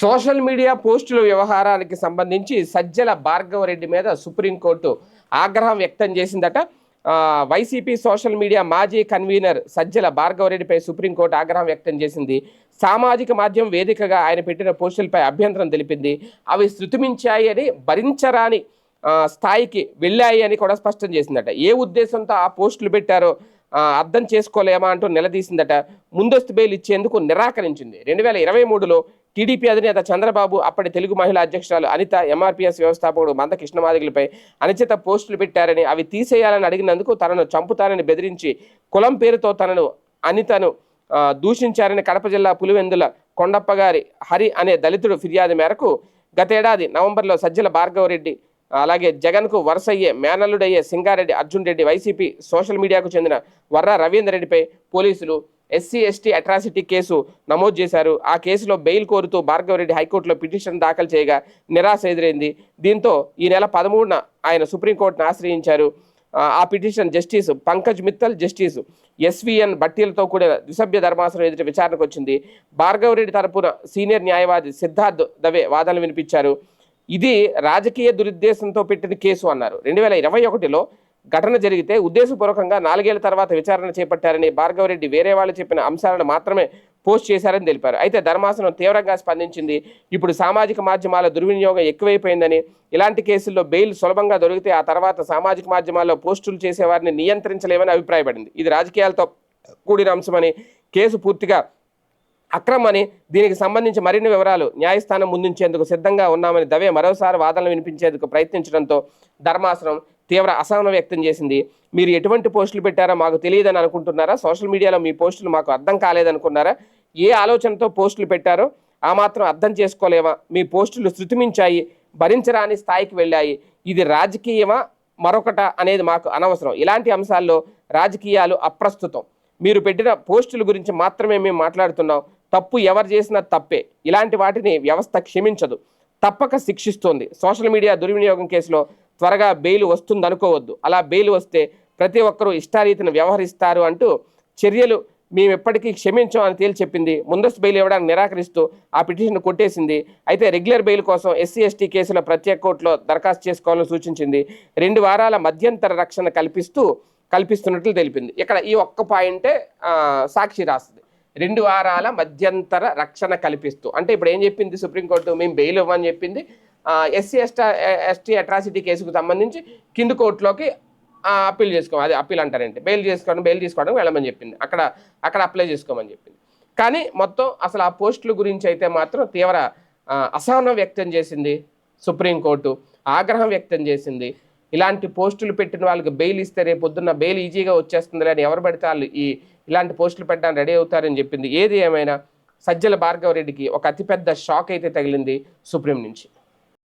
Social media పోస్టుల వ్యవహారానికి సంబంధించి సజ్జల భార్గవరెడ్డి మీద సుప్రీంకోర్టు ఆగ్రహం వ్యక్తం చేసిందట. వైసీపీ సోషల్ మీడియా మాజీ కన్వీనర్ సజ్జల భార్గవరెడ్డిపై సుప్రీంకోర్టు ఆగ్రహం వ్యక్తం చేసింది. సామాజిక మాధ్యమం వేదికగా ఆయన పెట్టిన పోస్టులపై అభ్యంతరం తెలిపింది. అవి శృతిమించాయి అని భరించరాని స్థాయికి వెళ్ళాయి అని కూడా స్పష్టం చేసిందట. ఏ ఉద్దేశంతో ఆ పోస్టులు పెట్టారో అర్థం చేసుకోలేమా అంటూ నిలదీసిందట. ముందస్తు బెయిల్ ఇచ్చేందుకు నిరాకరించింది. రెండు వేల ఇరవై మూడులో టీడీపీ అధినేత చంద్రబాబు అప్పటి తెలుగు మహిళా అధ్యక్షురాలు అనిత ఎంఆర్పీఎస్ వ్యవస్థాపకుడు మంద కృష్ణమాదిగులపై అనిచిత పోస్టులు పెట్టారని అవి తీసేయాలని అడిగినందుకు తనను చంపుతానని బెదిరించి కులం పేరుతో తనను అనితను దూషించారని కడప జిల్లా పులివెందుల కొండప్ప గారి హరి అనే దళితుడు ఫిర్యాదు మేరకు గతేడాది నవంబర్లో సజ్జల భార్గవరెడ్డి అలాగే జగన్కు వరుసయ్యే మేనల్లుడయ్యే సింగారెడ్డి అర్జున్ రెడ్డి వైసీపీ సోషల్ మీడియాకు చెందిన వర్ర రవీందర్ రెడ్డిపై పోలీసులు ఎస్సీ ఎస్టీ అట్రాసిటీ కేసు నమోదు చేశారు. ఆ కేసులో బెయిల్ కోరుతూ భార్గవరెడ్డి హైకోర్టులో పిటిషన్ దాఖలు చేయగా నిరాశ ఎదురైంది. దీంతో ఈ నెల పదమూడున ఆయన సుప్రీంకోర్టును ఆశ్రయించారు. ఆ, petition justice Pankaj Mithal justice SVN బట్టీలతో కూడిన ద్విసభ్య ధర్మాసనం ఎదుట విచారణకు వచ్చింది. భార్గవరెడ్డి తరపున సీనియర్ న్యాయవాది సిద్ధార్థ్ దవే వాదనలు వినిపించారు. ఇది రాజకీయ దురుద్దేశంతో పెట్టిన కేసు అన్నారు. రెండు వేల ఇరవై ఒకటిలో ఘటన జరిగితే ఉద్దేశపూర్వకంగా నాలుగేళ్ళ తర్వాత విచారణ చేపట్టారని భార్గవరెడ్డి వేరే వాళ్ళు చెప్పిన అంశాలను మాత్రమే పోస్ట్ చేశారని తెలిపారు. అయితే ధర్మాసనం తీవ్రంగా స్పందించింది. ఇప్పుడు సామాజిక మాధ్యమాల దుర్వినియోగం ఎక్కువైపోయిందని ఇలాంటి కేసుల్లో బెయిల్ సులభంగా దొరికితే ఆ తర్వాత సామాజిక మాధ్యమాల్లో పోస్టులు చేసేవారిని నియంత్రించలేమని అభిప్రాయపడింది. ఇది రాజకీయాలతో కూడిన అంశమని కేసు పూర్తిగా అక్రమని దీనికి సంబంధించి మరిన్ని వివరాలు న్యాయస్థానం ముందుంచేందుకు సిద్ధంగా ఉన్నామని దవే మరోసారి వాదనలు వినిపించేందుకు ప్రయత్నించడంతో ధర్మాసనం తీవ్ర అసహనం వ్యక్తం చేసింది. మీరు ఎటువంటి పోస్టులు పెట్టారో మాకు తెలియదని అనుకుంటున్నారా? సోషల్ మీడియాలో మీ పోస్టులు మాకు అర్థం కాలేదనుకున్నారా? ఏ ఆలోచనతో పోస్టులు పెట్టారో ఆ మాత్రం అర్థం చేసుకోలేమా? మీ పోస్టులు శృతిమించాయి భరించరాని స్థాయికి వెళ్ళాయి. ఇది రాజకీయమా? మరొకట అనేది మాకు అనవసరం. ఇలాంటి అంశాల్లో రాజకీయాలు అప్రస్తుతం. మీరు పెట్టిన పోస్టుల గురించి మాత్రమే మేము మాట్లాడుతున్నాం. తప్పు ఎవరు చేసినా తప్పే. ఇలాంటి వాటిని వ్యవస్థ క్షమించదు. తప్పక శిక్షిస్తోంది. సోషల్ మీడియా దుర్వినియోగం కేసులో త్వరగా బెయిల్ వస్తుందనుకోవద్దు. అలా బెయిల్ వస్తే ప్రతి ఒక్కరూ ఇష్టారీతిని వ్యవహరిస్తారు అంటూ చర్యలు మేము ఎప్పటికీ క్షమించాం అని తేల్చి చెప్పింది. ముందస్తు బెయిల్ ఇవ్వడానికి నిరాకరిస్తూ ఆ పిటిషన్ కొట్టేసింది. అయితే రెగ్యులర్ బెయిల్ కోసం ఎస్సీ ఎస్టీ కేసుల ప్రత్యేక కోర్టులో దరఖాస్తు చేసుకోవాలని సూచించింది. రెండు వారాల మధ్యంతర రక్షణ కల్పిస్తూ కల్పిస్తున్నట్లు తెలిపింది. ఇక్కడ ఈ ఒక్క పాయింటే సాక్షి రాస్తుంది రెండు వారాల మధ్యంతర రక్షణ కల్పిస్తూ. అంటే ఇప్పుడు ఏం చెప్పింది సుప్రీంకోర్టు? మేము బెయిల్ ఇవ్వమని చెప్పింది. ఎస్సీ ఎస్టా ఎస్టీ అట్రాసిటీ కేసుకు సంబంధించి కింది కోర్టులోకి అప్పీల్ చేసుకో అది అప్పీల్ అంటారంటే బెయిల్ చేసుకోవడం బెయిల్ తీసుకోవడం వెళ్ళమని చెప్పింది. అక్కడ అక్కడ అప్లై చేసుకోమని చెప్పింది. కానీ మొత్తం అసలు ఆ పోస్టుల గురించి అయితే మాత్రం తీవ్ర అసహనం వ్యక్తం చేసింది సుప్రీంకోర్టు. ఆగ్రహం వ్యక్తం చేసింది. ఇలాంటి పోస్టులు పెట్టిన వాళ్ళకి బెయిల్ ఇస్తే రేపు పొద్దున్న బెయిల్ ఈజీగా వచ్చేస్తుంది అని ఎవరు పడితే వాళ్ళు ఈ ఇలాంటి పోస్టులు పెట్టడానికి రెడీ అవుతారని చెప్పింది. ఏది ఏమైనా సజ్జల భార్గవరెడ్డికి ఒక అతిపెద్ద షాక్ అయితే తగిలింది సుప్రీం నుంచి.